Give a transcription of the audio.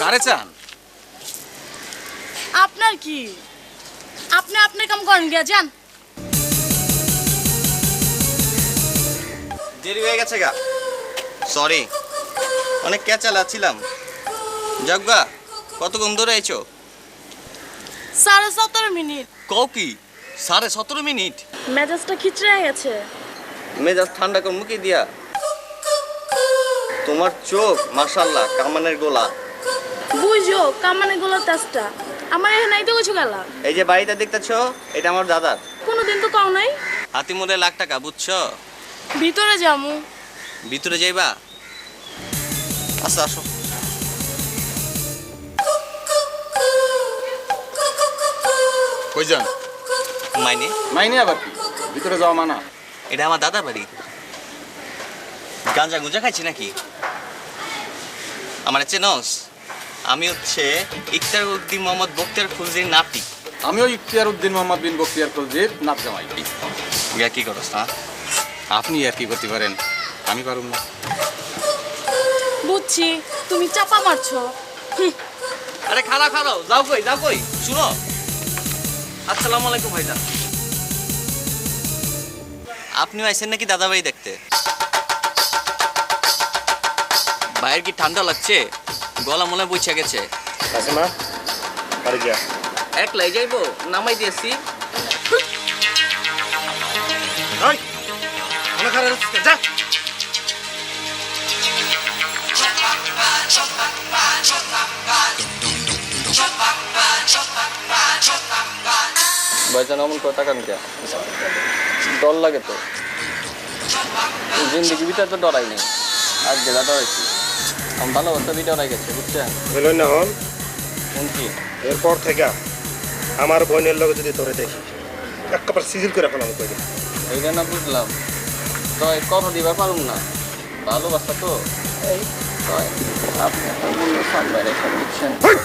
কারে চান? আপনার কি? আপনি আপনার কাম করেন গিয়া যান। দেরি হয়ে গেছে গা। সরি অনেক ক্যাচাল আছিলাম যাকগা কতক্ষণ ধরে আইছো? সাড়ে সতেরো মিনিট। কও কি? সাড়ে সতেরো মিনিট? মেজাজটা খিচড়ে গেছে। মেজাজ ঠান্ডা কর মুখে দিয়া। তোমার চোখ মাশাল্লাহ কামানের গোলা। বুঝো কামানে গুলো তেজটা আমার এখানে নাই তো কিছু গেলা এই যে বাড়িটা দেখতেছ এটা আমার দাদার কোনোদিন তো কাও নাই। হাতি মোড়ে লাখ টাকা বুঝছ? ভিতরে যামু। ভিতরে যাইবা? আচ্ছা আসো। কই যান? মাইনে। মাইনে আবার কি? ভিতরে যাওয়া মানা। এটা আমার দাদার বাড়ি। গাঁজা গুঁজা খাইছি নাকি? আমার চেনস? আমি হচ্ছে ইকতার উদ্দিন মোহাম্মদ বক্তিয়ার খুলজির নাতি। আমিও ইখতিয়ার উদ্দিন মোহাম্মদ বিন বক্তিয়ার খলজির নাত জামাই। ইয়া কি করস না আপনি আর কি করতে পারেন? আমি পারুম না। বুঝছি তুমি চাপা মারছো। হুঁ, আরে খালা খালো যাও কই যাও কই শুনো। আসসালামু আলাইকুম ভাইজান। আপনিও আইছেন নাকি দাদা ভাই দেখতে? ভাইয়ের কি ঠান্ডা লাগছে? গলা মনে বইছা গেছে। কাসিমা বাড়ি যা। একলাই যাইবো? নামাই দিয়েছি। যা। ভাইজান অমন কথা কান কে? ডর লাগে তো। জিন্দগি ভিতরে তো ডরাই নেই। আর যেটা ডরাইছি। আমি ভালোবাসা বি ডরাই গেছে বুঝছেন? বলুন না হন কি? এরপর থেকে আমার বোনের লোক যদি তোরে দেখি একবার সিজিল করে ফেলাম কই। এইটা না বুঝলাম। তয় কথা দিবার পারুম না। ভালোবাসা তো? এই তয় আপনি আপনার মূল্য সামনে রেখে দিচ্ছেন হেই!